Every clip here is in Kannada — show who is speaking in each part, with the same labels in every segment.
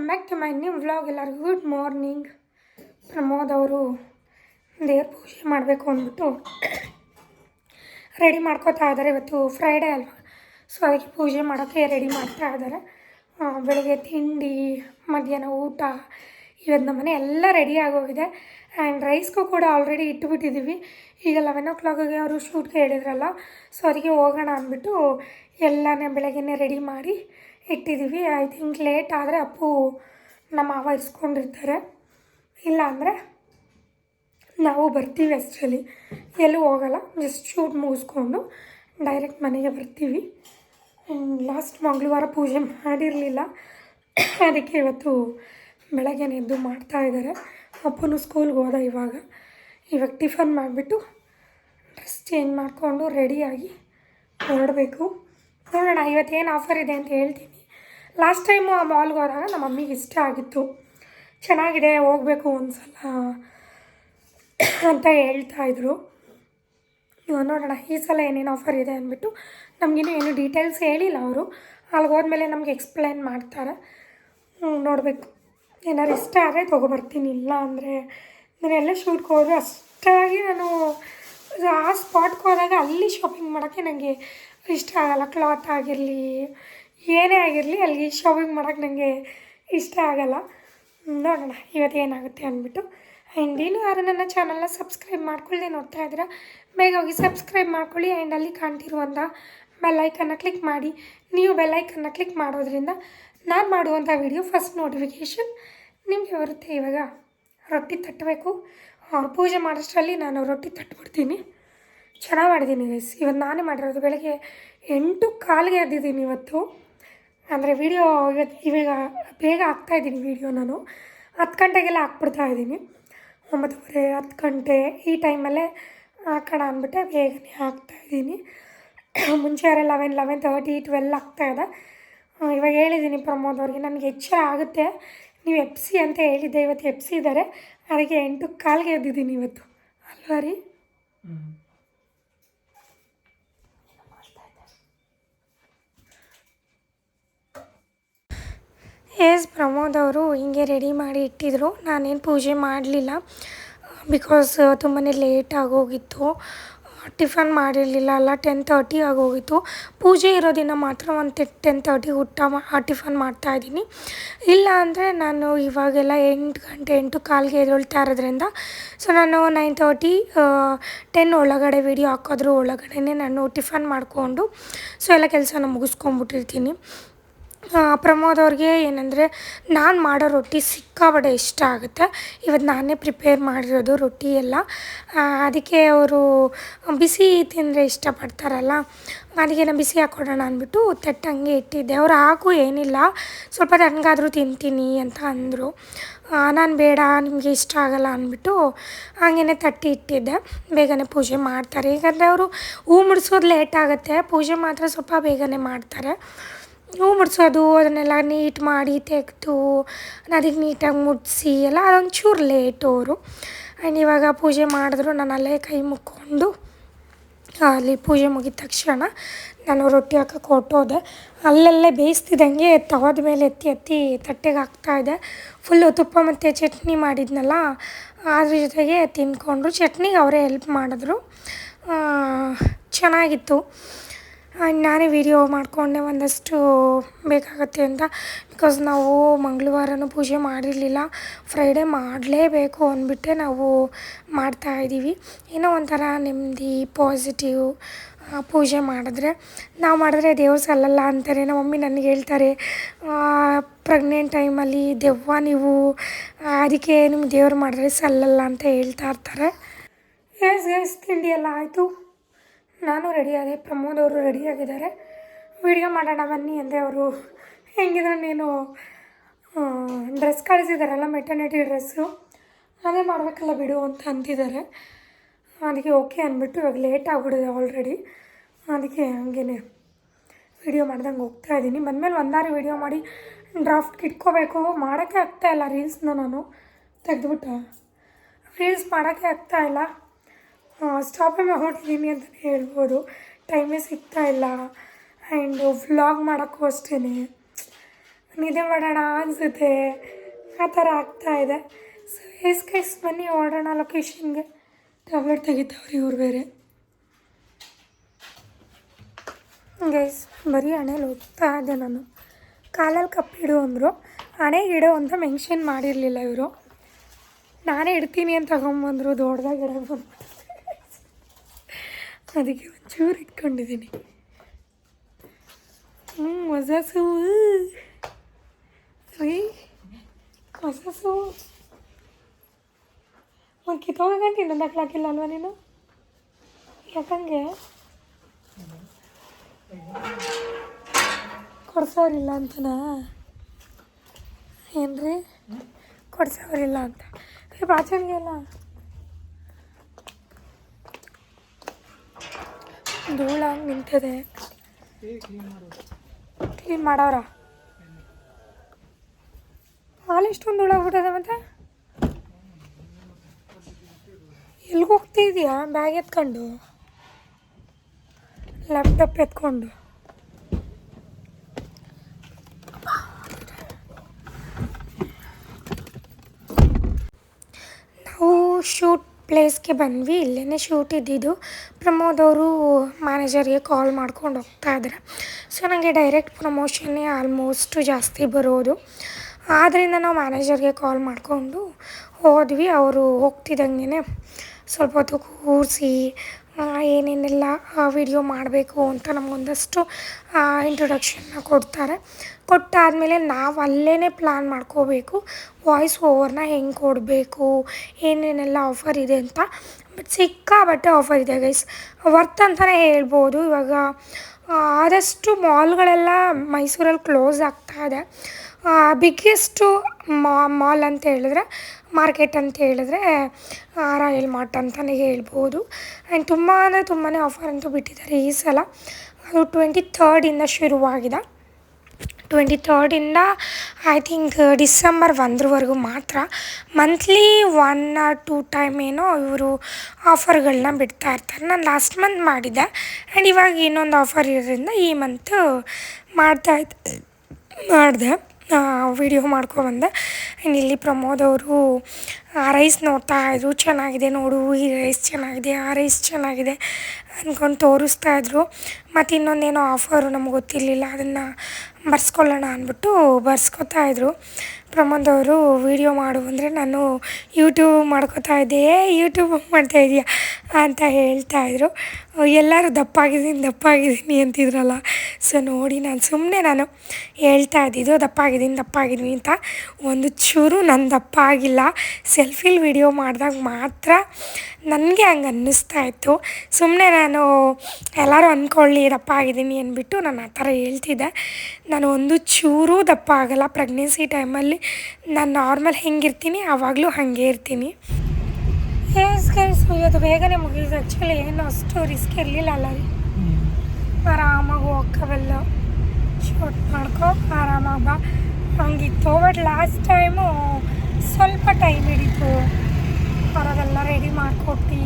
Speaker 1: Welcome back to my new vlog ಎಲ್ಲರಿಗೂ. ಗುಡ್ ಮಾರ್ನಿಂಗ್ ಪ್ರಮೋದ್ ಅವರು ದೇವ್ರ ಪೂಜೆ ಮಾಡಬೇಕು ಅಂದ್ಬಿಟ್ಟು ರೆಡಿ ಮಾಡ್ಕೋತಾ ಇದ್ದಾರೆ. ಇವತ್ತು ಫ್ರೈಡೇ ಅಲ್ವಾ? ಸೊ ಅದಕ್ಕೆ ಪೂಜೆ ಮಾಡೋಕ್ಕೆ ರೆಡಿ ಮಾಡ್ತಾ ಇದ್ದಾರೆ. ಬೆಳಗ್ಗೆ ತಿಂಡಿ, ಮಧ್ಯಾಹ್ನ ಊಟ ಇವತ್ತು ನಮ್ಮ ಮನೆ ಎಲ್ಲ ರೆಡಿ ಆಗೋಗಿದೆ ಆ್ಯಂಡ್ ರೈಸ್ಗೂ ಕೂಡ ಆಲ್ರೆಡಿ ಇಟ್ಟುಬಿಟ್ಟಿದ್ದೀವಿ ಈಗ ಲೆವೆನ್ ಓ ಕ್ಲಾಕಿಗೆ ಅವರು ಶೂಟ್ಗೆ ಹೇಳಿದ್ರಲ್ಲ. ಸೊ ಅದಕ್ಕೆ ಹೋಗೋಣ ಅಂದ್ಬಿಟ್ಟು ಎಲ್ಲನೇ ಬೆಳಗ್ಗೆನೇ ರೆಡಿ ಮಾಡಿ ಇಟ್ಟಿದ್ದೀವಿ. ಐ ಥಿಂಕ್ ಲೇಟ್ ಆದರೆ ಅಪ್ಪು ನಮ್ಮ ಮಾವ ಇಸ್ಕೊಂಡಿರ್ತಾರೆ ಇಲ್ಲ ಅಂದರೆ ನಾವು ಬರ್ತೀವಿ ಅಷ್ಟರಲ್ಲಿ. ಎಲ್ಲೂ ಹೋಗಲ್ಲ. ಜಸ್ಟ್ ಶೂಟ್ ಮುಗಿಸ್ಕೊಂಡು ಡೈರೆಕ್ಟ್ ಮನೆಗೆ ಬರ್ತೀವಿ. ಲಾಸ್ಟ್ ಮಂಗಳವಾರ ಪೂಜೆ ಮಾಡಿರಲಿಲ್ಲ. ಅದಕ್ಕೆ ಇವತ್ತು ಬೆಳಗ್ಗೆ ಎದ್ದು ಮಾಡ್ತಾ ಇದ್ದಾರೆ. ಅಪ್ಪನು ಸ್ಕೂಲ್ಗೆ ಹೋದ ಇವಾಗ. ಇವಾಗ ಟಿಫನ್ ಮಾಡಿಬಿಟ್ಟು ಡ್ರೆಸ್ ಚೇಂಜ್ ಮಾಡಿಕೊಂಡು ರೆಡಿಯಾಗಿ ಹೊರಡಬೇಕು. ನೋಡೋಣ, ಇವತ್ತೇನು ಆಫರ್ ಇದೆ ಅಂತ ಹೇಳ್ತೀನಿ. ಲಾಸ್ಟ್ ಟೈಮು ಆ ಮಾಲ್ಗೆ ಹೋದಾಗ ನಮ್ಮ ಮಮ್ಮಿಗೆ ಇಷ್ಟ ಆಗಿತ್ತು. ಚೆನ್ನಾಗಿದೆ, ಹೋಗಬೇಕು ಒಂದು ಸಲ ಅಂತ ಹೇಳ್ತಾ ಇದ್ರು. ಇವಾಗ ನೋಡೋಣ, ಈ ಸಲ ಏನೇನು ಆಫರ್ ಇದೆ ಅಂದ್ಬಿಟ್ಟು ನಮಗಿನ್ನೂ ಏನು ಡೀಟೇಲ್ಸ್ ಹೇಳಿಲ್ಲ ಅವರು. ಅಲ್ಲಿಗೆ ಹೋದ್ಮೇಲೆ ನಮಗೆ ಎಕ್ಸ್ಪ್ಲೈನ್ ಮಾಡ್ತಾರೆ. ನೋಡಬೇಕು. ಏನಾದ್ರು ಇಷ್ಟ ಆದರೆ ತೊಗೊಬರ್ತೀನಿ ಇಲ್ಲ ಅಂದರೆ ನಾನು ಎಲ್ಲ ಶೂಟ್ಗೆ ಹೋದ್ರು. ಅಷ್ಟಾಗಿ ನಾನು ಆ ಸ್ಪಾಟ್ಗೆ ಹೋದಾಗ ಅಲ್ಲಿ ಶಾಪಿಂಗ್ ಮಾಡೋಕ್ಕೆ ನನಗೆ ಇಷ್ಟ ಆಗಲ್ಲ. ಕ್ಲಾತ್ ಆಗಿರಲಿ ಏನೇ ಆಗಿರಲಿ ಅಲ್ಲಿ ಶಾಪಿಂಗ್ ಮಾಡೋಕ್ಕೆ ನನಗೆ ಇಷ್ಟ ಆಗಲ್ಲ. ನೋಡೋಣ, ಇವತ್ತು ಏನಾಗುತ್ತೆ ಅಂದ್ಬಿಟ್ಟು. ಆ್ಯಂಡ್ ಇನ್ನೂ ಯಾರು ನನ್ನ ಚಾನಲ್ನ ಸಬ್ಸ್ಕ್ರೈಬ್ ಮಾಡ್ಕೊಳ್ಳಿ ನೋಡ್ತಾ ಇದ್ದೀರಾ, ಬೇಗ ಹೋಗಿ ಸಬ್ಸ್ಕ್ರೈಬ್ ಮಾಡ್ಕೊಳ್ಳಿ. ಆ್ಯಂಡ್ ಅಲ್ಲಿ ಕಾಣ್ತಿರುವಂಥ ಬೆಲ್ಲೈಕನ್ನ ಕ್ಲಿಕ್ ಮಾಡಿ. ನೀವು ಬೆಲ್ಲೈಕನ್ನ ಕ್ಲಿಕ್ ಮಾಡೋದ್ರಿಂದ ನಾನು ಮಾಡುವಂಥ ವಿಡಿಯೋ ಫಸ್ಟ್ ನೋಟಿಫಿಕೇಷನ್ ನಿಮಗೆ ಬರುತ್ತೆ. ಇವಾಗ ರೊಟ್ಟಿ ತಟ್ಟಬೇಕು. ಅವ್ರು ಪೂಜೆ ಮಾಡೋಷ್ಟರಲ್ಲಿ ನಾನು ರೊಟ್ಟಿ ತಟ್ಬಿಡ್ತೀನಿ. ಚೆನ್ನಾಗಿ ಮಾಡಿದ್ದೀನಿ ಗೈಸ್ ಇವತ್ತು ನಾನೇ ಮಾಡಿರೋದು. ಬೆಳಗ್ಗೆ ಎಂಟು ಕಾಲಿಗೆ ಎದ್ದಿದ್ದೀನಿ ಇವತ್ತು. ಅಂದರೆ ವೀಡಿಯೋ ಇವತ್ತು ಇವಾಗ ಬೇಗ ಹಾಕ್ತಾಯಿದ್ದೀನಿ ವೀಡಿಯೋ ನಾನು. ಹತ್ತು ಗಂಟೆಗೆಲ್ಲ ಹಾಕ್ಬಿಡ್ತಾ ಇದ್ದೀನಿ. ಒಂಬತ್ತುವರೆ, ಹತ್ತು ಗಂಟೆ ಈ ಟೈಮಲ್ಲೇ ಹಾಕೋಣ ಅಂದ್ಬಿಟ್ಟೆ ಬೇಗನೆ ಹಾಕ್ತಾಯಿದ್ದೀನಿ ಮುಂಚೆ ಯಾರೇ ಲೆವೆನ್ ಲೆವೆನ್ ತರ್ಟಿ ಟ್ವೆಲ್ ಆಗ್ತಾಯಿದೆ ಇವಾಗ ಹೇಳಿದ್ದೀನಿ ಪ್ರಮೋದ್ ಅವ್ರಿಗೆ, ನನಗೆ ಹೆಚ್ಚು ಆಗುತ್ತೆ. ನೀವು ಎಪ್ಸಿ ಅಂತ ಹೇಳಿದ್ದೆ, ಇವತ್ತು ಎಫ್ ಸಿ ಇದ್ದಾರೆ. ಅದಕ್ಕೆ ಎಂಟು ಕಾಲ್ಗೆ ಎದ್ದಿದ್ದೀನಿ ಇವತ್ತು. ಅಲ್ವಾ ರೀ ಎಸ್ ಪ್ರಮೋದ್ ಅವರು ಹಿಂಗೆ ರೆಡಿ ಮಾಡಿ ಇಟ್ಟಿದ್ರು. ನಾನೇನು ಪೂಜೆ ಮಾಡಲಿಲ್ಲ. ಬಿಕಾಸ್ ತುಂಬಾ ಲೇಟ್ ಆಗೋಗಿತ್ತು. ಟಿಫನ್ ಮಾಡಿರಲಿಲ್ಲ ಅಲ್ಲ ಟೆನ್ ತರ್ಟಿ ಆಗೋಗಿತ್ತು. ಪೂಜೆ ಇರೋ ದಿನ ಮಾತ್ರ ಒಂದು ಟೆನ್ ತರ್ಟಿ ಊಟ ಮಾ ಟಿಫನ್ ಮಾಡ್ತಾಯಿದ್ದೀನಿ ಇಲ್ಲ ಅಂದರೆ ನಾನು ಇವಾಗೆಲ್ಲ ಎಂಟು ಗಂಟೆ, ಎಂಟು ಕಾಲಿಗೆ ಎದುಳ್ತಾ ಇರೋದ್ರಿಂದ, ಸೊ ನಾನು ನೈನ್ ತರ್ಟಿ ಟೆನ್ ಒಳಗಡೆ ವಿಡಿಯೋ ಹಾಕೋದ್ರೂ ಒಳಗಡೆ ನಾನು ಟಿಫನ್ ಮಾಡಿಕೊಂಡು, ಸೊ ಎಲ್ಲ ಕೆಲಸನ ಮುಗಿಸ್ಕೊಂಬಿಟ್ಟಿರ್ತೀನಿ ಪ್ರಮೋದ್ ಅವ್ರಿಗೆ ಏನಂದರೆ, ನಾನು ಮಾಡೋ ರೊಟ್ಟಿ ಸಿಕ್ಕಾಪಟ್ಟೆ ಇಷ್ಟ ಆಗುತ್ತೆ. ಇವತ್ತು ನಾನೇ ಪ್ರಿಪೇರ್ ಮಾಡಿರೋದು ರೊಟ್ಟಿ ಎಲ್ಲ. ಅದಕ್ಕೆ ಅವರು ಬಿಸಿ ತಿಂದರೆ ಇಷ್ಟಪಡ್ತಾರಲ್ಲ ನಾನು ಬಿಸಿ ಹಾಕ್ಕೊಡೋಣ ಅಂದ್ಬಿಟ್ಟು ತಟ್ಟಂಗೆ ಇಟ್ಟಿದ್ದೆ. ಅವ್ರು ಹಾಕು ಏನಿಲ್ಲ, ಸ್ವಲ್ಪ ತಣ್ಣಗಾದರೂ ತಿಂತೀನಿ ಅಂತ ಅಂದರು. ನಾನು ಬೇಡ, ನಿಮಗೆ ಇಷ್ಟ ಆಗಲ್ಲ ಅಂದ್ಬಿಟ್ಟು ಹಾಗೇ ತಟ್ಟಿ ಇಟ್ಟಿದ್ದೆ. ಬೇಗನೆ ಪೂಜೆ ಮಾಡ್ತಾರೆ. ಏಕೆಂದರೆ ಅವರು ಹೂ ಮುಡಿಸೋದು ಲೇಟ್ ಆಗುತ್ತೆ. ಪೂಜೆ ಮಾತ್ರ ಸ್ವಲ್ಪ ಬೇಗನೆ ಮಾಡ್ತಾರೆ. ಹೂ ಮುಡ್ಸೋದು, ಅದನ್ನೆಲ್ಲ ನೀಟ್ ಮಾಡಿ ತೆಗೆದು ಅದಕ್ಕೆ ನೀಟಾಗಿ ಮುಡಿಸಿ, ಎಲ್ಲ ಅದೊಂಚೂರು ಲೇಟು ಅವರು. ಆ್ಯಂಡ್ ಇವಾಗ ಪೂಜೆ ಮಾಡಿದ್ರು, ನಾನು ಅಲ್ಲೇ ಕೈ ಮುಕ್ಕೊಂಡು, ಅಲ್ಲಿ ಪೂಜೆ ಮುಗಿದ ತಕ್ಷಣ ನಾನು ರೊಟ್ಟಿ ಹಾಕಕ್ಕೆ ಹೊಟ್ಟೋದೆ ಅಲ್ಲಲ್ಲೇ ಬೇಯಿಸ್ತಿದ್ದಂಗೆ ತವದ ಮೇಲೆ ಎತ್ತಿ ಎತ್ತಿ ತಟ್ಟೆಗೆ ಹಾಕ್ತಾಯಿದ್ದೆ ಫುಲ್ಲು ತುಪ್ಪ ಮತ್ತು ಚಟ್ನಿ ಮಾಡಿದ್ನಲ್ಲ, ಅದ್ರ ಜೊತೆಗೆ ತಿಂದ್ಕೊಂಡ್ರು ಚಟ್ನಿಗೆ ಅವರೇ ಹೆಲ್ಪ್ ಮಾಡಿದ್ರು. ಚೆನ್ನಾಗಿತ್ತು. ನಾನೇ ವೀಡಿಯೋ ಮಾಡಿಕೊಂಡೆ, ಒಂದಷ್ಟು ಬೇಕಾಗತ್ತೆ ಅಂತ. ಬಿಕಾಸ್ ನಾವು ಮಂಗಳವಾರನೂ ಪೂಜೆ ಮಾಡಿರಲಿಲ್ಲ. ಫ್ರೈಡೇ ಮಾಡಲೇಬೇಕು ಅಂದ್ಬಿಟ್ಟೆ ನಾವು ಮಾಡ್ತಾಯಿದ್ದೀವಿ ಏನೋ ಒಂಥರ ನೆಮ್ಮದಿ ಪಾಸಿಟಿವ್ ಪೂಜೆ ಮಾಡಿದ್ರೆ. ನಾವು ಮಾಡಿದ್ರೆ ದೇವ್ರು ಸಲ್ಲಲ್ಲ ಅಂತಾರೆ. ನಮ್ಮ ಮಮ್ಮಿ ನನಗೆ ಹೇಳ್ತಾರೆ ಪ್ರೆಗ್ನೆಂಟ್ ಟೈಮಲ್ಲಿ ದೆವ್ವ ನೀವು ಅದಕ್ಕೆ ನಿಮ್ಮ ದೇವ್ರು ಮಾಡಿದ್ರೆ ಸಲ್ಲಲ್ಲ ಅಂತ ಹೇಳ್ತಾ ಇರ್ತಾರೆ. ಎಸ್ ಎಸ್ ತಿಂಡಿ ಎಲ್ಲ ಆಯಿತು. ನಾನು ರೆಡಿಯಾದೆ ಪ್ರಮೋದ್ ಅವರು ರೆಡಿಯಾಗಿದ್ದಾರೆ ವಿಡಿಯೋ ಮಾಡೋಣ ಬನ್ನಿ ಅಂದೆ ಅವರು. ಹೆಂಗಿದ್ರೆ ನೀನು? ಡ್ರೆಸ್ ಕಳಿಸಿದಾರಲ್ಲ ಮೆಟರ್ನಿಟಿ ಡ್ರೆಸ್ಸು ಅದೇ ಮಾಡಬೇಕಲ್ಲ ಬಿಡು ಅಂತ ಅಂತಿದ್ದಾರೆ. ಅದಕ್ಕೆ ಓಕೆ ಅಂದ್ಬಿಟ್ಟು ಇವಾಗ ಲೇಟ್ ಆಗಿಬಿಡಿದೆ ಆಲ್ರೆಡಿ ಅದಕ್ಕೆ ಹಂಗೇನೆ ವಿಡಿಯೋ ಮಾಡ್ದಂಗೆ ಹೋಗ್ತಾ ಇದ್ದೀನಿ. ಬಂದಮೇಲೆ ಒಂದಾರು ವಿಡಿಯೋ ಮಾಡಿ ಡ್ರಾಫ್ಟ್ ಇಟ್ಕೋಬೇಕು. ಮಾಡೋಕ್ಕೆ ಆಗ್ತಾಯಿಲ್ಲ ರೀಲ್ಸ್ನ ನಾನು. ತೆಗೆದುಬಿಟ್ಟು. ರೀಲ್ಸ್ ಮಾಡೋಕ್ಕೆ ಆಗ್ತಾಯಿಲ್ಲ ಸ್ಟಾಪೇ ಮಾಡ್ಬಿಟ್ಟಿದ್ದೀನಿ ಅಂತಲೇ ಹೇಳ್ಬೋದು. ಟೈಮೇ ಸಿಗ್ತಾ ಇಲ್ಲ. ಆ್ಯಂಡ್ ವ್ಲಾಗ್ ಮಾಡೋಕ್ಕೂ ಅಷ್ಟೇ ನಿದ್ದೆ ಮಾಡೋಣ ಅನಿಸುತ್ತೆ. ಆ ಥರ ಆಗ್ತಾ ಇದೆ. ಸೊ ಎಸ್ ಕೈಸ್ ಬನ್ನಿ ಓಡೋಣ ಲೊಕೇಶನ್ಗೆ ಟ್ಯಾಬ್ಲೆಟ್ ತೆಗಿತಾವ್ರಿ ಇವ್ರು ಬೇರೆ. ಗೈಸ್ ಬರೀ ಹಣೆಯಲ್ಲಿ ಹೋಗ್ತಾ ಇದ್ದೆ ನಾನು. ಕಾಲಲ್ಲಿ ಕಪ್ಪಿಡು ಅಂದರು. ಹಣೆಗೆ ಗಿಡ ಅಂತ ಮೆನ್ಷನ್ ಮಾಡಿರಲಿಲ್ಲ ಇವರು. ನಾನೇ ಇಡ್ತೀನಿ ಅಂತ ತಗೊಂಬಂದರು. ದೊಡ್ಡದಾಗಿ ಬಂದು ಅದಕ್ಕೆ ಒಂಚೂರು ಇಟ್ಕೊಂಡಿದ್ದೀನಿ. ಹ್ಞೂ ಹೊಸ ಸೂ ರೀ ಹೊಸ ಸೂ ಒಂದು ಇನ್ನೊಂದು ಹಾಕ್ಲಾಕಿಲ್ಲ ಅಲ್ವಾ ನೀನು? ಯಾಕಂಗೆ ಕೊಡ್ಸೋರಿಲ್ಲ ಅಂತನಾ? ಏನ್ರಿ? ಕೊಡ್ಸೋರಿಲ್ಲ ಅಂತ. ಬಾಚಣಿಗೆ ಅಲ್ಲ. ಧೂಳ ಹಂಗೆ ನಿಂತಿದೆ. ಕ್ಲೀನ್ ಮಾಡವ್ರ ಹಾಲು ಇಷ್ಟೊಂದು ಧೂಳ ಆಗ್ಬಿಟ್ಟದೆ ಮತ್ತೆ? ಎಲ್ಲಿಗೆ ಹೋಗ್ತಿದ್ಯಾ ಬ್ಯಾಗ್ ಎತ್ಕೊಂಡು? ಲ್ಯಾಪ್ಟಾಪ್ ಎತ್ಕೊಂಡು? ನಾವು ಶೂಟ್ ಪ್ಲೇಸ್ಗೆ ಬಂದ್ವಿ. ಇಲ್ಲೇ ಶೂಟ್ ಇದ್ದಿದ್ದು. ಪ್ರಮೋದ್ ಅವರು ಮ್ಯಾನೇಜರ್ಗೆ ಕಾಲ್ ಮಾಡ್ಕೊಂಡು ಹೋಗ್ತಾ ಇದ್ದಾರೆ ಸೊ ನನಗೆ ಡೈರೆಕ್ಟ್ ಪ್ರಮೋಷನ್ನೇ ಆಲ್ಮೋಸ್ಟ್ ಜಾಸ್ತಿ ಬರೋದು. ಆದ್ದರಿಂದ ನಾವು ಮ್ಯಾನೇಜರ್ಗೆ ಕಾಲ್ ಮಾಡಿಕೊಂಡು ಹೋದ್ವಿ. ಅವರು ಹೋಗ್ತಿದ್ದಂಗೆ ಸ್ವಲ್ಪ ಹೊತ್ತು ಕೂರಿಸಿ ಏನೇನೆಲ್ಲ ವಿಡಿಯೋ ಮಾಡಬೇಕು ಅಂತ ನಮಗೊಂದಷ್ಟು ಇಂಟ್ರೊಡಕ್ಷನ್ನ ಕೊಡ್ತಾರೆ. ಕೊಟ್ಟಾದಮೇಲೆ ನಾವು ಅಲ್ಲೇ ಪ್ಲ್ಯಾನ್ ಮಾಡ್ಕೋಬೇಕು. ವಾಯ್ಸ್ ಓವರ್ನ ಹೆಂಗೆ ಕೊಡಬೇಕು, ಏನೇನೆಲ್ಲ ಆಫರ್ ಇದೆ ಅಂತ. ಬಟ್ ಸಿಕ್ಕಾಬಟ್ಟೆ ಆಫರ್ ಇದೆ ಗೈಸ್ ವರ್ತ್ ಅಂತಲೇ ಹೇಳ್ಬೋದು. ಇವಾಗ ಆದಷ್ಟು ಮಾಲ್ಗಳೆಲ್ಲ ಮೈಸೂರಲ್ಲಿ ಕ್ಲೋಸ್ ಆಗ್ತಾ ಇದೆ. ಬಿಗ್ಗೆಸ್ಟು ಮಾಲ್ ಅಂತ ಹೇಳಿದ್ರೆ ಮಾರ್ಕೆಟ್ ಅಂತ ಹೇಳಿದ್ರೆ ರಾಯಲ್ ಮಾರ್ಟ್ ಅಂತಲೇ ಹೇಳ್ಬೋದು. ಆ್ಯಂಡ್ ತುಂಬ ಅಂದರೆ ತುಂಬಾ ಆಫರ್ ಅಂತೂ ಬಿಟ್ಟಿದ್ದಾರೆ ಈ ಸಲ. ಅದು ಟ್ವೆಂಟಿ ಥರ್ಡಿಂದ ಶುರುವಾಗಿದೆ. ಟ್ವೆಂಟಿ ಥರ್ಡಿಂದ ಐ ಥಿಂಕ್ ಡಿಸೆಂಬರ್ ಒಂದರವರೆಗೂ ಮಾತ್ರ monthly one or two time ಏನೋ ಇವರು ಆಫರ್ಗಳನ್ನ ಬಿಡ್ತಾ ಇರ್ತಾರೆ. ನಾನು ಲಾಸ್ಟ್ ಮಂತ್ ಮಾಡಿದ್ದೆ. ಆ್ಯಂಡ್ ಇವಾಗ ಇನ್ನೊಂದು ಆಫರ್ ಇರೋದ್ರಿಂದ ಈ ಮಂತ್ ಮಾಡ್ತಾಯಿದ್ದೆ ಮಾಡಿದೆ. ವಿಡಿಯೋ ಮಾಡ್ಕೊಬಂದೆ ಆ್ಯಂಡ್ ಇಲ್ಲಿ ಪ್ರಮೋದ್ ಅವರು, ಆ ರೈಸ್ ನೋಡ್ತಾ ಇದ್ರು. ಚೆನ್ನಾಗಿದೆ ನೋಡು, ಈ ರೈಸ್ ಚೆನ್ನಾಗಿದೆ, ಆ ರೈಸ್ ಚೆನ್ನಾಗಿದೆ ಅಂದ್ಕೊಂಡು ತೋರಿಸ್ತಾ ಇದ್ರು. ಮತ್ತು ಇನ್ನೊಂದೇನೋ ಆಫರು ನಮ್ಗೆ ಗೊತ್ತಿರಲಿಲ್ಲ, ಅದನ್ನು ಬರ್ಸ್ಕೊಳ್ಳೋಣ ಅಂದ್ಬಿಟ್ಟು ಬರ್ಸ್ಕೊತಾ ಇದ್ರು. ಪ್ರಮೋದ್ ಅವರು ವೀಡಿಯೋ ಮಾಡು ಅಂದರೆ ನಾನು ಯೂಟ್ಯೂಬ್ ಮಾಡ್ಕೋತಾ ಇದ್ದೆ ಏ ಯೂಟ್ಯೂಬ್ ಮಾಡ್ತಾ ಇದೀಯಾ ಅಂತ ಹೇಳ್ತಾಯಿದ್ರು ಎಲ್ಲರೂ ದಪ್ಪಾಗಿದ್ದೀನಿ ದಪ್ಪಾಗಿದ್ದೀನಿ ಅಂತಿದ್ರಲ್ಲ. ಸೊ ನೋಡಿ ನಾನು ಸುಮ್ಮನೆ ನಾನು ಹೇಳ್ತಾ ಇದ್ದಿದ್ದು, ದಪ್ಪಾಗಿದ್ದೀನಿ ದಪ್ಪಾಗಿದ್ದೀನಿ ಅಂತ. ಒಂದು ಚೂರು ನಾನು ದಪ್ಪ ಆಗಿಲ್ಲ ಸೆಲ್ಫಿಲಿ ವೀಡಿಯೋ ಮಾಡಿದಾಗ ಮಾತ್ರ ನನಗೆ ಹಂಗೆ ಅನ್ನಿಸ್ತಾ ಇತ್ತು. ಸುಮ್ಮನೆ ನಾನು ಎಲ್ಲರೂ ಅಂದ್ಕೊಳ್ಳಿ ದಪ್ಪ ಆಗಿದ್ದೀನಿ ಅಂದ್ಬಿಟ್ಟು ನಾನು ಆ ಥರ ಹೇಳ್ತಿದ್ದೆ. ನಾನು ಒಂದು ಚೂರು ದಪ್ಪ ಆಗಲ್ಲ. ಪ್ರೆಗ್ನೆನ್ಸಿ ಟೈಮಲ್ಲಿ ನಾನು ನಾರ್ಮಲ್ ಹೆಂಗಿರ್ತೀನಿ, ಆವಾಗಲೂ ಹಾಗೆ ಇರ್ತೀನಿ. ಗೈಸ್ ಇವತ್ತು ಬೇಗನೆ ಮುಗಿಯೋದು ಆ್ಯಕ್ಚುಲಿ ಏನು ಅಷ್ಟು ರಿಸ್ಕ್ ಇರಲಿಲ್ಲ ಅಲ್ಲ. ಆರಾಮಾಗಿ ಹೋಗ್ಕವೆಲ್ಲ ಶೂಟ್ ಮಾಡ್ಕೊ, ಆರಾಮಾಗಿ ಬಾ. ಹಂಗಿತ್ತು. ಬಟ್ ಲಾಸ್ಟ್ ಟೈಮು ಸ್ವಲ್ಪ ಟೈಮ್ ಹಿಡಿತು. ಅವರದೆಲ್ಲ ರೆಡಿ ಮಾಡಿಕೊಟ್ಟು.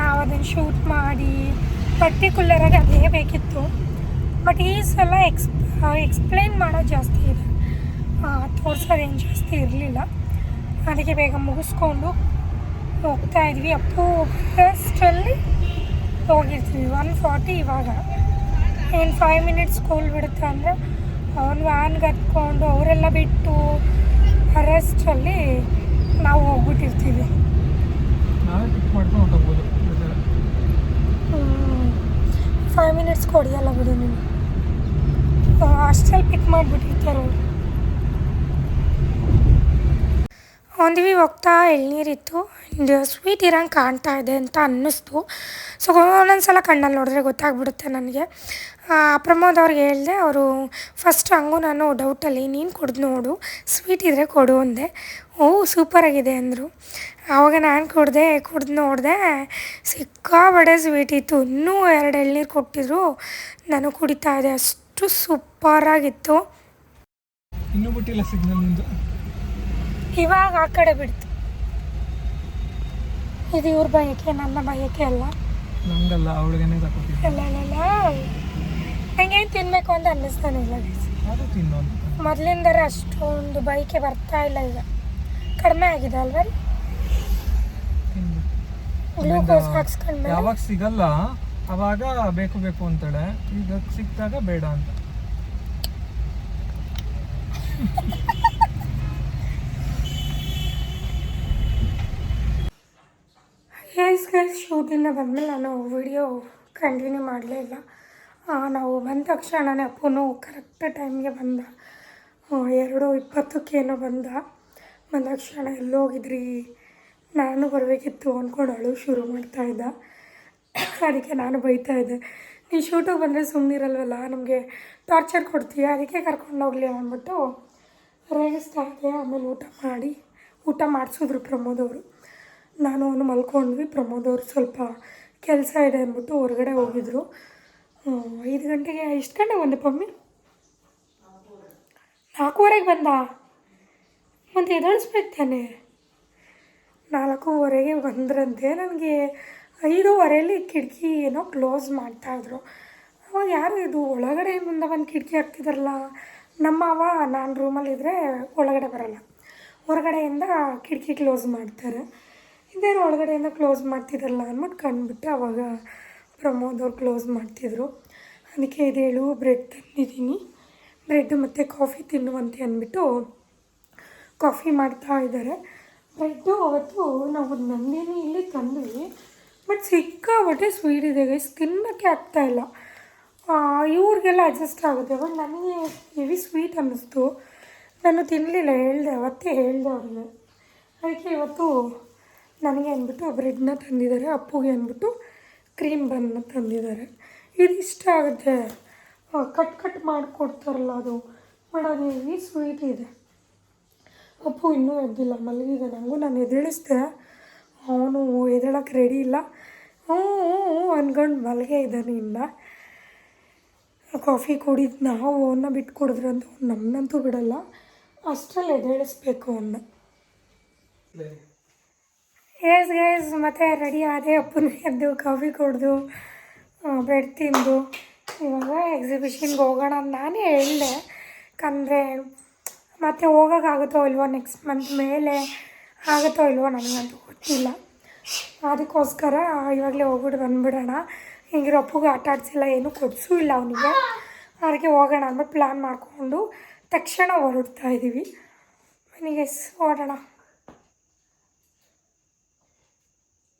Speaker 1: ನಾವು ಅದನ್ನು ಶೂಟ್ ಮಾಡಿ. ಪರ್ಟಿಕ್ಯುಲರಾಗಿ ಅದೇ ಬೇಕಿತ್ತು. ಬಟ್ ಈ ಸಲ ಎಕ್ಸ್ ಎಕ್ಸ್ಪ್ಲೇನ್ ಮಾಡೋದು ಜಾಸ್ತಿ ಇದೆ. ತೋರ್ಸೋದೇನು ಜಾಸ್ತಿ ಇರಲಿಲ್ಲ. ಅದಕ್ಕೆ ಬೇಗ ಮುಗಿಸ್ಕೊಂಡು ಹೋಗ್ತಾ ಇದ್ವಿ. ಅಪ್ಪು ಫಸ್ಟಲ್ಲಿ ಹೋಗಿರ್ತೀವಿ. ಒನ್ ಫಾರ್ಟಿ ಇವಾಗ. ಏನು ಫೈವ್ ಮಿನಿಟ್ಸ್ ಸ್ಕೂಲ್ ಬಿಡುತ್ತೆ ಅಂದರೆ ಅವನು ವ್ಯಾನ್ಗೆ ಹತ್ಕೊಂಡು ಅವರೆಲ್ಲ ಬಿಟ್ಟು ಅರೆಸ್ಟಲ್ಲಿ ನಾವು ಹೋಗ್ಬಿಟ್ಟಿರ್ತೀವಿ. ಫೈವ್ ಮಿನಿಟ್ಸ್ ಕೊಡಿಯಲ್ಲ ಬಿಡಿ ನೀವು ಅಷ್ಟಲ್ಲಿ ಪಿಕ್ ಮಾಡಿಬಿಟ್ಟಿರ್ತಾರೆ ಅವರು. ಒಂದ್ವಿ ಹೋಗ್ತಾ ಎಳ್ನೀರಿತ್ತು. ಇದು ಸ್ವೀಟ್ ಇರಂಗೆ ಕಾಣ್ತಾ ಇದೆ ಅಂತ ಅನ್ನಿಸ್ತು. ಸೊ ಒಂದೊಂದು ಸಲ ಕಣ್ಣಲ್ಲಿ ನೋಡಿದ್ರೆ ಗೊತ್ತಾಗ್ಬಿಡುತ್ತೆ ನನಗೆ. ಪ್ರಮೋದ್ ಅವ್ರಿಗೆ ಹೇಳಿದೆ, ಅವರು ಫಸ್ಟ್ ಹಂಗೂ ನಾನು ಡೌಟಲ್ಲಿ ನೀನು ಕುಡ್ದು ನೋಡು. ಸ್ವೀಟ್ ಇದ್ದರೆ ಕೊಡು ಅಂದೆ. ಓ ಸೂಪರಾಗಿದೆ ಅಂದರು. ಆವಾಗ ನಾನು ಕುಡ್ದೆ, ಕುಡ್ದು ನೋಡಿದೆ ಸಿಕ್ಕಾಬಡೆ ಸ್ವೀಟ್ ಇತ್ತು. ಇನ್ನೂ ಎರಡು ಎಳ್ನೀರು ಕೊಟ್ಟಿದ್ರು. ನಾನು ಕುಡಿತಾ ಇದೆ ಅಷ್ಟು ಸೂಪರಾಗಿತ್ತು
Speaker 2: ಇನ್ನೂ ಬಿಟ್ಟಿಲ್ಲ ಸಿಗ್ನಲ್
Speaker 1: ಇವಾಗ ಆ ಕಡೆ ಬಿಡ್ತು. ಇದು ಇವ್ರ ಬಯಕೆ ನನ್ನ ಬಯಕೆ ಅಲ್ಲ.
Speaker 2: ನಂಗಲ್ಲ ಅವಳಿಗೇನೆ ತಗೋತೀನಿ
Speaker 1: ಅಲ್ಲ ಅಲ್ಲ ನಂಗೇನು ತಿನ್ನಬೇಕು ಅಂತ ಅನ್ನಿಸ್ತಾನೆ ಇಲ್ಲ
Speaker 2: ಅದು ತಿನ್ನು
Speaker 1: ಮೊದಲಿಂದರ ಅಷ್ಟೊಂದು ಬೈಕೆ ಬರ್ತಾ ಇಲ್ಲ ಈಗ. ಕಡಿಮೆ ಆಗಿದೆ ಅಲ್ವಾ
Speaker 2: ತಿನ್ನು
Speaker 1: ಗ್ಲೂಕೋಸ್ ಹಾಕ್ಸ್ಕೊಂಡ್ಮೇಲೆ?
Speaker 2: ಯಾವಾಗ ಸಿಗಲ್ಲ ಅವಾಗ ಬೇಕು ಬೇಕು ಅಂತಾಳೆ. ಈಗ ಸಿಕ್ಕಿದಾಗ ಬೇಡ ಅಂತ.
Speaker 1: ಗೈಸ್ ಶೂಟಿಂದ ಬಂದಮೇಲೆ ನಾನು ವಿಡಿಯೋ ಕಂಟಿನ್ಯೂ ಮಾಡಲೇ ಇಲ್ಲ. ನಾವು ಬಂದ ತಕ್ಷಣನೇ ಅಪ್ಪನು ಕರೆಕ್ಟ್ ಟೈಮ್ಗೆ ಬಂದ. ಎರಡು ಇಪ್ಪತ್ತಕ್ಕೇನೋ ಬಂದ. ಬಂದ ತಕ್ಷಣ ಎಲ್ಲೋಗಿದ್ರಿ. ನಾನು ಬರಬೇಕಿತ್ತು ಅಂದ್ಕೊಂಡು ಅಳು ಶುರು ಮಾಡ್ತಾ ಇದ್ದ. ಅದಕ್ಕೆ ನಾನು ಬೈತಾ ಇದ್ದೆ. ನೀನು ಶೂಟಿಗೆ ಬಂದರೆ ಸುಮ್ಮನಿರಲ್ವಲ್ಲ ನಮಗೆ ಟಾರ್ಚರ್ ಕೊಡ್ತೀಯ? ಅದಕ್ಕೆ ಕರ್ಕೊಂಡು ಹೋಗಲಿ ಅಂದ್ಬಿಟ್ಟು ರೇಗಿಸ್ತಾ ಇದ್ದೆ. ಆಮೇಲೆ ಊಟ ಮಾಡಿ, ಊಟ ಮಾಡಿಸಿದ್ರು ಪ್ರಮೋದವರು ನಾನು ಅವನು ಮಲ್ಕೊಂಡ್ವಿ. ಪ್ರಮೋದ್ ಅವ್ರು ಸ್ವಲ್ಪ ಕೆಲಸ ಇದೆ ಅಂದ್ಬಿಟ್ಟು ಹೊರಗಡೆ ಹೋಗಿದ್ರು. ಐದು ಗಂಟೆಗೆ ಎಷ್ಟು ಗಂಟೆ ಬಂದೆ ಪಮ್ಮಿ? ನಾಲ್ಕೂವರೆಗೆ ಬಂದ? ಮತ್ತೆ ಎದಳಿಸ್ಬೇಕು ತಾನೆ? ನಾಲ್ಕೂವರೆಗೆ ಬಂದ್ರಂತೆ. ನನಗೆ ಐದೂವರೆಯಲ್ಲಿ ಕಿಟಕಿ ಏನೋ ಕ್ಲೋಸ್ ಮಾಡ್ತಾಯಿದ್ರು ಅವಾಗ ಯಾರು ಇದು ಒಳಗಡೆಯಿಂದ ಬಂದು ಕಿಟಕಿ ಹಾಕ್ತಿದ್ರಲ್ಲ, ನಮ್ಮ ಅವ ನಾನು ರೂಮಲ್ಲಿದ್ದರೆ ಒಳಗಡೆ ಬರಲ್ಲ. ಹೊರಗಡೆಯಿಂದ ಕಿಟಕಿ ಕ್ಲೋಸ್ ಮಾಡ್ತಾರೆ. ಇದೇನು ಒಳಗಡೆಯಿಂದ ಕ್ಲೋಸ್ ಮಾಡ್ತಿದ್ರಲ್ಲ ಅಂದ್ಬಿಟ್ಟು ಕಂಡುಬಿಟ್ಟು ಅವಾಗ ಪ್ರಮೋದ್ ಅವ್ರು ಕ್ಲೋಸ್ ಮಾಡ್ತಿದ್ರು. ಅದಕ್ಕೆ ಇದೇಳು ಬ್ರೆಡ್ ತಂದಿದ್ದೀನಿ. ಬ್ರೆಡ್ ಮತ್ತು ಕಾಫಿ ತಿನ್ನುವಂತೆ ಅಂದ್ಬಿಟ್ಟು ಕಾಫಿ ಮಾಡ್ತಾ ಇದ್ದಾರೆ. ಬ್ರೆಡ್ಡು ಅವತ್ತು ನಾವು ನಂದಿನಿ ಇಲ್ಲಿ ತಂದ್ವಿ. ಬಟ್ ಸಿಕ್ಕಾಬಟ್ಟೆ ಸ್ವೀಟ್ ಇದೆ ಗೈಸ್ ತಿನ್ನೋಕ್ಕೆ ಆಗ್ತಾಯಿಲ್ಲ ಇವ್ರಿಗೆಲ್ಲ ಅಡ್ಜಸ್ಟ್ ಆಗುತ್ತೆ. ಬಟ್ ನನಗೆ ಹೆವಿ ಸ್ವೀಟ್ ಅನ್ನಿಸ್ತು. ನಾನು ತಿನ್ನಲಿಲ್ಲ ಹೇಳಿದೆ, ಅವತ್ತೇ ಹೇಳಿದೆ ಅವ್ರಿಗೆ. ಅದಕ್ಕೆ ಇವತ್ತು ನನಗೆ ಅಂದ್ಬಿಟ್ಟು ಬ್ರೆಡ್ನ ತಂದಿದ್ದಾರೆ, ಅಪ್ಪುಗೆ ಅಂದ್ಬಿಟ್ಟು ಕ್ರೀಮ್ ಬನ್ನ ತಂದಿದ್ದಾರೆ. ಇದು ಇಷ್ಟ ಆಗುತ್ತೆ. ಕಟ್ ಕಟ್ ಮಾಡಿಕೊಡ್ತಾರಲ್ಲ ಅದು. ಮಾಡೋದು ಈ ಸ್ವೀಟ್ ಇದೆ. ಅಪ್ಪು ಇನ್ನೂ ಎದ್ದಿಲ್ಲ, ಮಲಗಿದೆ. ನನಗೂ ನಾನು ಎದ್ದೇಳಿಸ್ದೆ. ಅವನು ಎದಳಕ್ಕೆ ರೆಡಿ ಇಲ್ಲ. ಹ್ಞೂ ಹ್ಞೂ ಅಂದ್ಕೊಂಡು ಮಲಗೇ ಇದ್ದಾನೆ ಇನ್ನು. ಕಾಫಿ ಕುಡಿದು ನಾವು ಅವನ್ನ ಬಿಟ್ಟು ಕುಡಿದ್ರಂತೂ ನಮ್ಮನ್ನಂತೂ ಬಿಡಲ್ಲ. ಅಷ್ಟರಲ್ಲಿ ಎದೇಳಿಸ್ಬೇಕು ಅವನ್ನ. ಎಸ್ ಗೈಸ್ ಮತ್ತೆ ರೆಡಿ ಆದೆ. ಅಪ್ಪನ ಎದ್ದು ಕಾಫಿ ಕುಡಿದು ಬ್ರೆಡ್ ತಿಂದು. ಇವಾಗ ಎಕ್ಸಿಬಿಷನ್ಗೆ ಹೋಗೋಣ ಅಂತ ನಾನೇ ಹೇಳಿದೆ. ಯಾಕಂದರೆ ಮತ್ತೆ ಹೋಗೋಕ್ಕಾಗುತ್ತೋ ಇಲ್ವೋ ನೆಕ್ಸ್ಟ್ ಮಂತ್ ಮೇಲೆ ಆಗುತ್ತೋ ಇಲ್ವೋ ನನಗಂತೂ ಗೊತ್ತಿಲ್ಲ. ಅದಕ್ಕೋಸ್ಕರ ಇವಾಗಲೇ ಹೋಗ್ಬಿಟ್ಟು ಬಂದುಬಿಡೋಣ. ಹಿಂಗಿರೋ ಅಪ್ಪಗೆ ಆಟ ಆಡಿಸಿಲ್ಲ ಏನೂ ಕೊಡಿಸೂ ಇಲ್ಲ ಅವನಿಗೆ. ಅದಕ್ಕೆ ಹೋಗೋಣ ಅಂದ್ಬಿಟ್ಟು ಪ್ಲ್ಯಾನ್ ಮಾಡಿಕೊಂಡು ತಕ್ಷಣ ಹೊರಡ್ತಾ ಇದ್ದೀವಿ ನನಗೆ ಓಡೋಣ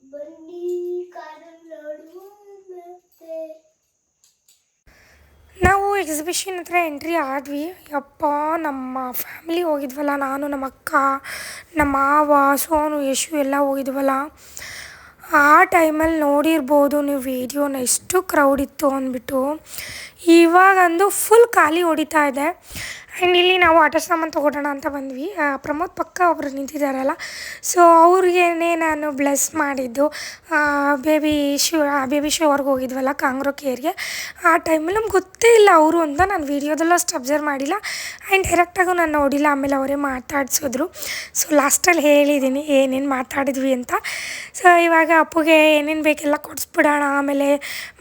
Speaker 3: ಬನ್ನಿ ಕಾಡಲ್ಲಾಡುವ ಮತ್ತೆ
Speaker 1: ನಾವು ಎಕ್ಸಿಬಿಷನ್ ಹತ್ರ ಎಂಟ್ರಿ ಆದ್ವಿ. ಯಪ್ಪ, ನಮ್ಮ ಫ್ಯಾಮಿಲಿ ಹೋಗಿದ್ವಲ್ಲ, ನಾನು, ನಮ್ಮ ಅಕ್ಕ, ನಮ್ಮ ಮಾವ, ಸೋನು, ಯಶು ಎಲ್ಲ ಹೋಗಿದ್ವಲ್ಲ. ಆ ಟೈಮಲ್ಲಿ ನೋಡಿರ್ಬೋದು ನೀವು ವೀಡಿಯೋನ ಎಷ್ಟು ಕ್ರೌಡ್ ಇತ್ತು ಅಂದ್ಬಿಟ್ಟು. ಇವಾಗಂದು ಫುಲ್ ಖಾಲಿ ಹೊಡಿತಾ ಇದೆ. ಆ್ಯಂಡ್ ಇಲ್ಲಿ ನಾವು ಆಟ ಸಾಮಾನು ತೊಗೊಳೋಣ ಅಂತ ಬಂದ್ವಿ. ಪ್ರಮೋದ್ ಪಕ್ಕ ಒಬ್ಬರು ನಿಂತಿದ್ದಾರಲ್ಲ ಸೊ ಅವ್ರಿಗೇನೆ ನಾನು ಬ್ಲೆಸ್ ಮಾಡಿದ್ದು. ಬೇಬಿ ಶೋ ಬೇಬಿ ಶೋರ್ಗೆ ಹೋಗಿದ್ವಲ್ಲ ಕಾಂಗ್ರೋ ಕೇರ್ಗೆ ಆ ಟೈಮಲ್ಲಿ ನಮ್ಗೆ ಗೊತ್ತೇ ಇಲ್ಲ ಅವರು ಅಂತ ನಾನು ವೀಡಿಯೋದಲ್ಲೂ ಅಷ್ಟು ಅಬ್ಸರ್ವ್ ಮಾಡಿಲ್ಲ. ಆ್ಯಂಡ್ ಡೈರೆಕ್ಟಾಗೂ ನಾನು ನೋಡಿಲ್ಲ, ಆಮೇಲೆ ಅವರೇ ಮಾತಾಡಿಸಿದ್ರು. ಸೊ ಲಾಸ್ಟಲ್ಲಿ ಹೇಳಿದ್ದೀನಿ ಏನೇನು ಮಾತಾಡಿದ್ವಿ ಅಂತ. ಸೊ ಇವಾಗ ಅಪ್ಪುಗೆ ಏನೇನು ಬೇಕೆಲ್ಲ ಕೊಡಿಸ್ಬಿಡೋಣ, ಆಮೇಲೆ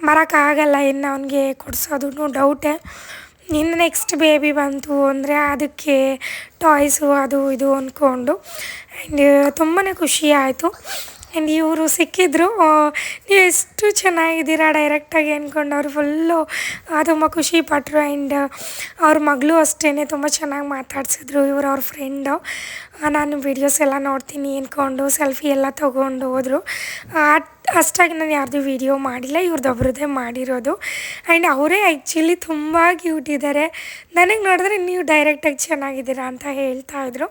Speaker 1: ಮರಕ್ಕಾಗಲ್ಲ ಇನ್ನು ಅವನಿಗೆ ಕೊಡಿಸೋದು ಡೌಟೇ ಇನ್ನು ನೆಕ್ಸ್ಟ್ ಬೇಬಿ ಬಂತು ಅಂದರೆ ಅದಕ್ಕೆ ಟಾಯ್ಸು ಅದು ಇದು ಅಂದ್ಕೊಂಡು ಆ್ಯಂಡ್ ತುಂಬಾ ಖುಷಿ ಆಯಿತು. ಆ್ಯಂಡ್ ಇವರು ಸಿಕ್ಕಿದ್ರು ನೀವು ಎಷ್ಟು ಚೆನ್ನಾಗಿದ್ದೀರಾ ಡೈರೆಕ್ಟಾಗಿ ಅಂದ್ಕೊಂಡು ಅವ್ರು ಫುಲ್ಲು ತುಂಬ ಖುಷಿ ಪಟ್ಟರು ಆ್ಯಂಡ್ ಅವ್ರ ಮಗಳು ಅಷ್ಟೇ ತುಂಬ ಚೆನ್ನಾಗಿ ಮಾತಾಡ್ಸಿದ್ರು, ಇವರು ಅವ್ರ ಫ್ರೆಂಡು ನಾನು ವೀಡಿಯೋಸ್ ಎಲ್ಲ ನೋಡ್ತೀನಿ ಅಂದ್ಕೊಂಡು ಸೆಲ್ಫಿ ಎಲ್ಲ ತೊಗೊಂಡು ಹೋದರು. ಅಷ್ಟಾಗಿ ನಾನು ಯಾರ್ದು ವೀಡಿಯೋ ಮಾಡಿಲ್ಲ ಇವ್ರದ್ದೊಬ್ರದ್ದೇ ಮಾಡಿರೋದು. ಆ್ಯಂಡ್ ಅವರೇ ಆ್ಯಕ್ಚುಲಿ ತುಂಬ ಕ್ಯೂಟ್ ಇದ್ದಾರೆ ನನಗೆ ನೋಡಿದ್ರೆ ನೀವು ಡೈರೆಕ್ಟಾಗಿ ಚೆನ್ನಾಗಿದ್ದೀರಾ ಅಂತ ಹೇಳ್ತಾ ಇದ್ರು.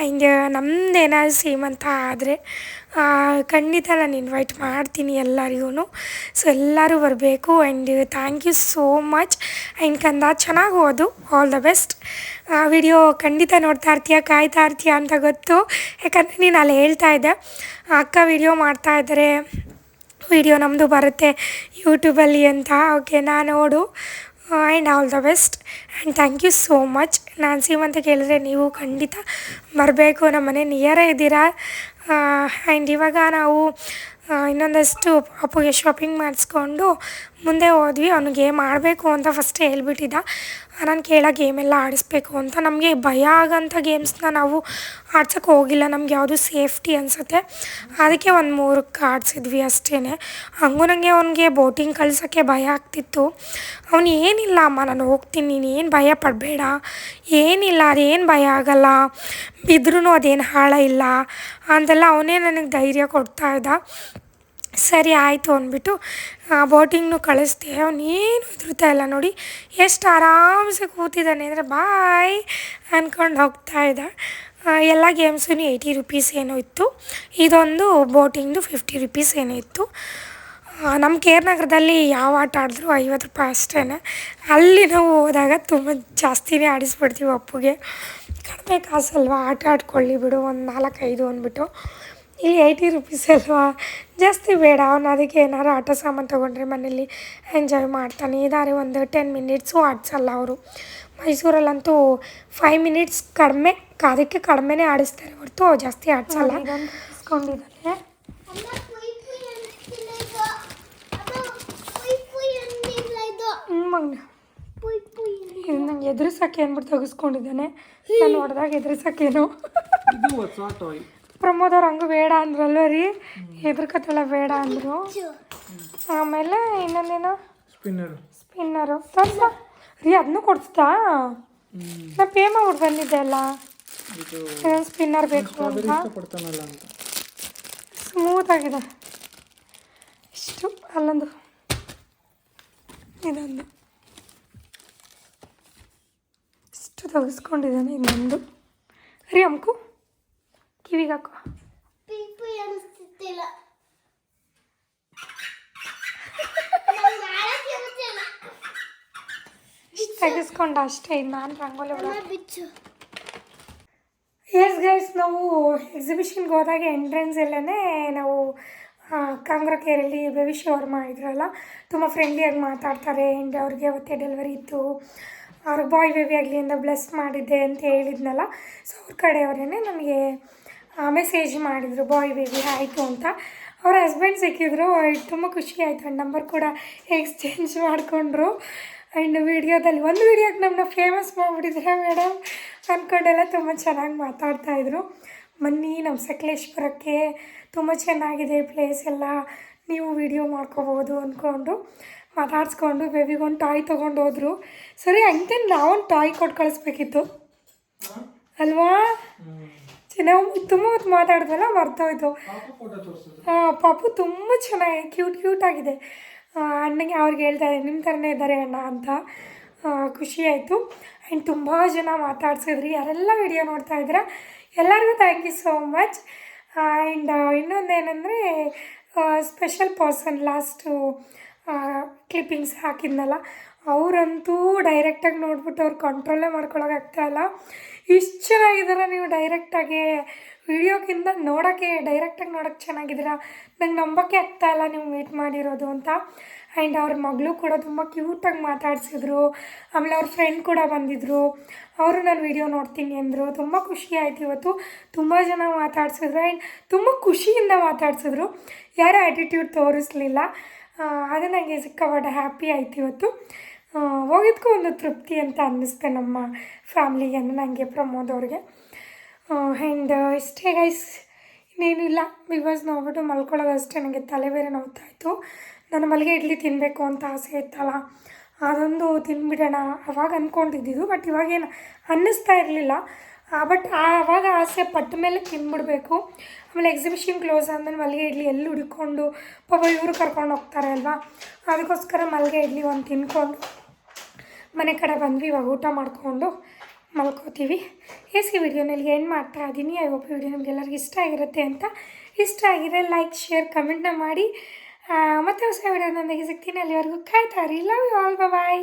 Speaker 1: ಆ್ಯಂಡ್ ನಮ್ಮದೇನಾದ್ರು ಅಂತ ಆದರೆ ಖಂಡಿತ ನಾನು ಇನ್ವೈಟ್ ಮಾಡ್ತೀನಿ ಎಲ್ಲರಿಗೂ ಸೊ ಎಲ್ಲರೂ ಬರಬೇಕು and thank you so much and ಕಂದ, ಚೆನ್ನಾಗಿ ಓದು. ಆಲ್ ದ ಬೆಸ್ಟ್ ವಿಡಿಯೋ ಖಂಡಿತ ನೋಡ್ತಾ ಇರ್ತೀಯ, ಕಾಯ್ತಾ ಇರ್ತೀಯ ಅಂತ ಗೊತ್ತು. ಯಾಕಂದರೆ ನೀನು ಅಲ್ಲಿ ಹೇಳ್ತಾ ಇದ್ದೆ. ಅಕ್ಕ ವಿಡಿಯೋ ಮಾಡ್ತಾ ಇದ್ದಾರೆ ವಿಡಿಯೋ ನಮ್ಮದು ಬರುತ್ತೆ ಯೂಟ್ಯೂಬಲ್ಲಿ ಅಂತ. ಓಕೆ ನಾನು ನೋಡು and all the best and thank you so much ನಾನು ಸೀಮಂತ ಕೇಳಿದ್ರೆ ನೀವು ಖಂಡಿತ ಬರಬೇಕು. ನಮ್ಮ ಮನೆ ನಿಯರೇ ಇದ್ದೀರಾ. ಆ್ಯಂಡ್ ಇವಾಗ ನಾವು ಇನ್ನೊಂದಷ್ಟು ಪಾಪುಗೆ ಶಾಪಿಂಗ್ ಮಾಡಿಸ್ಕೊಂಡು ಮುಂದೆ ಹೋದ್ವಿ. ಅವ್ನಿಗೆ ಮಾಡಬೇಕು ಅಂತ ಫಸ್ಟೇ ಹೇಳ್ಬಿಟ್ಟಿದ್ದ. ನಾನು ಕೇಳೋ ಗೇಮೆಲ್ಲ ಆಡಿಸ್ಬೇಕು ಅಂತ ನಮಗೆ ಭಯ ಆಗೋಂಥ ಗೇಮ್ಸ್ನ ನಾವು ಆಡ್ಸೋಕ್ಕೆ ಹೋಗಿಲ್ಲ. ನಮ್ಗೆ ಯಾವುದು ಸೇಫ್ಟಿ ಅನಿಸುತ್ತೆ. ಅದಕ್ಕೆ ಒಂದು ಮೂರಕ್ಕೆ ಆಡಿಸಿದ್ವಿ ಅಷ್ಟೇ ಹಂಗೂ ನನಗೆ ಅವನಿಗೆ ಬೋಟಿಂಗ್ ಕಳ್ಸೋಕ್ಕೆ ಭಯ ಆಗ್ತಿತ್ತು. ಅವನು ಏನಿಲ್ಲ ಅಮ್ಮ, ನಾನು ಹೋಗ್ತೀನಿ, ನೀನು ಏನು ಭಯ ಪಡಬೇಡ. ಏನಿಲ್ಲ, ಅದೇನು ಭಯ ಆಗಲ್ಲ. ಬಿದ್ರೂ ಅದೇನು ಹಾಳ ಇಲ್ಲ. ಅಂತೆಲ್ಲ ಅವನೇ ನನಗೆ ಧೈರ್ಯ ಕೊಡ್ತಾ ಇದ್ದ. ಸರಿ ಆಯಿತು ಅಂದ್ಬಿಟ್ಟು ಬೋಟಿಂಗ್ನು ಕಳಿಸ್ದೆ. ಅವನೇನು ಹೆದರ್ತಾ ಇಲ್ಲ ನೋಡಿ. ಎಷ್ಟು ಆರಾಮ್ಸೆ ಕೂತಿದ್ದಾನೆ ಅಂದರೆ ಬಾಯ್ ಅಂದ್ಕೊಂಡು ಹೋಗ್ತಾ ಇದ್ದ. ಎಲ್ಲ ಗೇಮ್ಸೂ ಏಯ್ಟಿ ರುಪೀಸ್ ಏನೋ ಇತ್ತು. ಇದೊಂದು ಬೋಟಿಂಗ್ದು ಫಿಫ್ಟಿ ರುಪೀಸ್ ಏನೋ ಇತ್ತು. ನಮ್ಮ ಕೇರ್ನಗರದಲ್ಲಿ ನಗರದಲ್ಲಿ ಯಾವ ಆಟ ಆಡಿದ್ರು ಐವತ್ತು ರೂಪಾಯಿ ಅಷ್ಟೇ ಅಲ್ಲಿ ನಾವು ಹೋದಾಗ ತುಂಬ ಜಾಸ್ತಿನೇ ಆಡಿಸ್ಬಿಡ್ತೀವಿ ಅಪ್ಪುಗೆ ಕಡಿಮೆ ಕಾಸಲ್ವಾ? ಆಟ ಆಡ್ಕೊಳ್ಳಿ ಬಿಡು, ಒಂದು ನಾಲ್ಕೈದು ಅಂದ್ಬಿಟ್ಟು. ಇಲ್ಲಿ ಏಯ್ಟಿ ರುಪೀಸ್ ಅಲ್ವಾ? ಜಾಸ್ತಿ ಬೇಡ. ಅವನು ಅದಕ್ಕೆ ಏನಾರು ಆಟ ಸಾಮಾನು ತೊಗೊಂಡ್ರೆ ಮನೇಲಿ ಎಂಜಾಯ್ ಮಾಡ್ತಾನೆ. ಇದಾರೆ ಒಂದು ಟೆನ್ ಮಿನಿಟ್ಸು ಆಡಿಸಲ್ಲ ಅವರು. ಮೈಸೂರಲ್ಲಂತೂ ಫೈವ್ ಮಿನಿಟ್ಸ್ ಕಡಿಮೆ ಅದಕ್ಕೆ ಕಡಿಮೆನೇ ಆಡಿಸ್ತಾರೆ ಹೊರತು ಜಾಸ್ತಿ ಆಡಿಸಲ್ಲ ಇಸ್ಕೊಂಡಿದ್ದಾನೆ
Speaker 3: ಅಮ್ಮ ಪುಯ್ ಪುಯ್ ಅಂತಿಲ್ಲ ಇದು ಅದು ಪುಯ್ ಪುಯ್ ಅಂತಿಲ್ಲ ಇದು
Speaker 1: ಮಗನ.
Speaker 3: ಪುಯ್ ಪುಯ್
Speaker 1: ಇದು ನಂಗೆ ಎದುರಿಸಕ್ಕೆ ಅಂದ್ಬಿಟ್ಟು ತೆಗೆಸ್ಕೊಂಡಿದ್ದಾನೆ. ನಾನು ಹೊಡೆದಾಗ ಎದುರಿಸೋಕ್ಕೇನು ಪ್ರಮೋದ್ ಅವ್ರು ಹಂಗೆ ಬೇಡ ಅಂದ್ರಲ್ಲ ರೀ? ಹೆದರ್ಕತ್ತಲ್ಲ ಬೇಡ ಅಂದರು. ಆಮೇಲೆ ಇನ್ನೊಂದೇನು?
Speaker 2: ಸ್ಪಿನ್ನರ್
Speaker 1: ಸ್ಪಿನ್ನರು ತೋರ್ಸ ರೀ ಅದನ್ನೂ ಕೊಡ್ತಾ ನಾ ಪೇ ಮಾಡ್ಬಿಟ್ಟು ಬಂದಿದ್ದೆ ಅಲ್ಲ? ಇನ್ನೊಂದು ಸ್ಪಿನ್ನರ್ ಬೇಕು ಅಂತ? ಸ್ಮೂತ್ ಆಗಿದೆ. ಇಷ್ಟು ಅಲ್ಲೊಂದು. ಇದೊಂದು. ಇಷ್ಟು ತೆಗೆಸ್ಕೊಂಡಿದ್ದಾನೆ ಇನ್ನೊಂದು. ರೀ ಅಮ್ಕು? ಕಿವಿಗೆ ಹಾಕೋ ತೆಗೆಸ್ಕೊಂಡ ಅಷ್ಟೇ ನಾನು ರಂಗೋಲಿ
Speaker 3: ಬಿಚ್ಚು.
Speaker 1: ಎಸ್ ಗೈಸ್ ನಾವು ಎಕ್ಸಿಬಿಷನ್ಗೆ ಹೋದಾಗ ಎಂಟ್ರೆನ್ಸ್ ಎಲ್ಲನೇ ನಾವು ಕಾಂಗ್ರಕೇರಲ್ಲಿ ಬೇಬಿ ಶವರ್ ಇದ್ರಲ್ಲ ತುಂಬ ಫ್ರೆಂಡ್ಲಿಯಾಗಿ ಮಾತಾಡ್ತಾರೆ ಆ್ಯಂಡ್ ಅವ್ರಿಗೆ ಅವತ್ತೇ ಡೆಲಿವರಿ ಇತ್ತು. ಅವ್ರ ಬಾಯ್ ಬೇಬಿ ಆಗಲಿ ಅಂತ ಬ್ಲೆಸ್ ಮಾಡಿದ್ದೆ ಅಂತ ಹೇಳಿದ್ನಲ್ಲ ಸೊ ಅವ್ರ ಕಡೆಯವರೇ ನನಗೆ ಮೆಸೇಜ್ ಮಾಡಿದರು ಬಾಯ್ ಬೇಬಿ ಆಯಿತು ಅಂತ. ಅವ್ರ ಹಸ್ಬೆಂಡ್ ಸಿಕ್ಕಿದ್ರು ತುಂಬ ಖುಷಿ ಆಯಿತು ನಂಬರ್ ಕೂಡ ಎಕ್ಸ್ಚೇಂಜ್ ಮಾಡಿಕೊಂಡ್ರು. ಆ್ಯಂಡ್ ವೀಡಿಯೋದಲ್ಲಿ ಒಂದು ವೀಡಿಯೋಗೆ ನಮ್ಮನ್ನ ಫೇಮಸ್ ಮಾಡಿಬಿಟ್ಟಿದ್ರೆ ಮೇಡಮ್ ಅಂದ್ಕೊಂಡೆಲ್ಲ ತುಂಬ ಚೆನ್ನಾಗಿ ಮಾತಾಡ್ತಾಯಿದ್ರು ಬನ್ನಿ ನಮ್ಮ ಸಕಲೇಶ್ಪುರಕ್ಕೆ ತುಂಬ ಚೆನ್ನಾಗಿದೆ ಪ್ಲೇಸ್ ಎಲ್ಲ. ನೀವು ವಿಡಿಯೋ ಮಾಡ್ಕೋಬೋದು ಅಂದ್ಕೊಂಡು ಮಾತಾಡಿಸ್ಕೊಂಡು ಬೇಬಿಗೊಂದು ಟಾಯ್ ತೊಗೊಂಡು ಹೋದ್ರು ಸರಿ ಹಂಗೆ ನಾವೊಂದು ಟಾಯ್ ಕೊಟ್ಟು ಕಳಿಸ್ಬೇಕಿತ್ತು. ಅಲ್ವಾ? ನಾವು ತುಂಬ ಹೊತ್ತು ಮಾತಾಡಿದ್ವಲ್ಲ ಮರ್ತೋಯ್ತು. ಹಾಂ ಪಾಪು ತುಂಬ ಚೆನ್ನಾಗಿ ಕ್ಯೂಟ್ ಕ್ಯೂಟ್ ಆಗಿದೆ. ಅಣ್ಣಗೆ ಅವ್ರಿಗೆ ಹೇಳ್ತಾ ಇದ್ದಾರೆ ನಿಮ್ಮ ಥರನೇ ಇದ್ದಾರೆ ಅಣ್ಣ ಅಂತ. ಖುಷಿ ಆಯಿತು. ಆ್ಯಂಡ್ ತುಂಬ ಜನ ಮಾತಾಡ್ಸಿದ್ರಿ. ಯಾರೆಲ್ಲ ವಿಡಿಯೋ ನೋಡ್ತಾ ಇದ್ದೀರಾ? ಎಲ್ಲರಿಗೂ thank you so much and ಇನ್ನೊಂದೇನೆಂದರೆ special person last clippings ಹಾಕಿದ್ನಲ್ಲ. ಅವರಂತೂ ಡೈರೆಕ್ಟಾಗಿ ನೋಡ್ಬಿಟ್ಟು ಅವ್ರು ಕಂಟ್ರೋಲೇ ಇಲ್ಲ. ಇಷ್ಟು ಚೆನ್ನಾಗಿದ್ದೀರ ನೀವು ಡೈರೆಕ್ಟಾಗಿ ವಿಡಿಯೋಕ್ಕಿಂತ ನೋಡೋಕ್ಕೆ ಡೈರೆಕ್ಟಾಗಿ ನೋಡೋಕ್ಕೆ ಚೆನ್ನಾಗಿದ್ದೀರಾ? ನಂಗೆ ನಂಬೋಕ್ಕೆ ಇಲ್ಲ ನೀವು ಮೀಟ್ ಮಾಡಿರೋದು ಅಂತ. ಆ್ಯಂಡ್ ಅವ್ರ ಮಗಳು ಕೂಡ ತುಂಬ ಕ್ಯೂಟಾಗಿ ಮಾತಾಡ್ಸಿದ್ರು. ಆಮೇಲೆ ಅವ್ರ ಫ್ರೆಂಡ್ ಕೂಡ ಬಂದಿದ್ದರು ಅವರು ನಾನು ವಿಡಿಯೋ ನೋಡ್ತೀನಿ ಅಂದರು. ತುಂಬ ಖುಷಿ ಆಯ್ತು ಇವತ್ತು. ತುಂಬ ಜನ ಮಾತಾಡ್ಸಿದ್ರು. ಆ್ಯಂಡ್ ತುಂಬ ಖುಷಿಯಿಂದ ಮಾತಾಡ್ಸಿದ್ರು. ಯಾರೂ ಆ್ಯಟಿಟ್ಯೂಡ್ ತೋರಿಸ್ಲಿಲ್ಲ. ಅದು ನನಗೆ ಸಿಕ್ಕಾಪಟ್ಟೆ ಹ್ಯಾಪಿ ಆಯ್ತು ಇವತ್ತು. ಹೋಗಿದ್ಕೂ ಒಂದು ತೃಪ್ತಿ ಅಂತ ಅನ್ನಿಸ್ತೆ ನಮ್ಮ ಫ್ಯಾಮ್ಲಿಗೆ ನನಗೆ ಪ್ರಮೋದ್ ಅವ್ರಿಗೆ. ಆ್ಯಂಡ್ ಇಷ್ಟೇ ಗೈಸ್ ಇನ್ನೇನಿಲ್ಲ. ಬಿಗ್ ಬಾಸ್ ನೋಡ್ಬಿಟ್ಟು ಮಲ್ಕೊಳ್ಳೋದು ಅಷ್ಟೇ. ನನಗೆ ತಲೆ ಬೇರೆ ನಾನು ಮಲ್ಲಿಗೆ ಇಡ್ಲಿ ತಿನ್ನಬೇಕು ಅಂತ ಆಸೆ ಇತ್ತಲ್ಲ. ಅದೊಂದು ತಿನ್ಬಿಡೋಣ. ಅವಾಗ ಅಂದ್ಕೊಂಡಿದ್ದಿದ್ದು ಬಟ್ ಇವಾಗೇನು ಅನ್ನಿಸ್ತಾ ಇರಲಿಲ್ಲ. ಬಟ್ ಆವಾಗ ಆಸೆ ಪಟ್ಟ ಮೇಲೆ ತಿನ್ಬಿಡ್ಬೇಕು. ಆಮೇಲೆ ಎಕ್ಸಿಬಿಷನ್ ಕ್ಲೋಸ್ ಆದಮೇಲೆ ಮಲ್ಲಿಗೆ ಇಡ್ಲಿ ಎಲ್ಲಿ ಹುಡ್ಕೊಂಡು, ಪಾಪ ಇವರು ಕರ್ಕೊಂಡು ಹೋಗ್ತಾರೆ ಅಲ್ವಾ? ಅದಕ್ಕೋಸ್ಕರ ಮಲ್ಲಿಗೆ ಇಡ್ಲಿ ಒಂದು ತಿನ್ಕೊಂಡು ಮನೆ ಕಡೆ ಬಂದ್ವಿ, ಇವಾಗ ಊಟ ಮಾಡಿಕೊಂಡು ಮಲ್ಕೋತೀವಿ. ಎಸ್ ಈ ವಿಡಿಯೋನಲ್ಲಿ ಏನು ಮಾಡ್ತಾ ಇದ್ದೀನಿ, ಐ ಹೋಪ್ ವಿಡಿಯೋ ನಿಮಗೆಲ್ಲರಿಗೂ ಇಷ್ಟ ಆಗಿರುತ್ತೆ ಅಂತ. ಇಷ್ಟ ಆಗಿದೆ ಲೈಕ್, ಶೇರ್, ಕಮೆಂಟ್ನ ಮಾಡಿ. ಮತ್ತೆ ಹೊಸ ನನಗೆ ಸಿಗ್ತೀನಿ. ಅಲ್ಲಿವರೆಗೂ ಕಾಯ್ತಾರೆ ಲವ್ ಯು ಆಲ್ ಬಾಯ್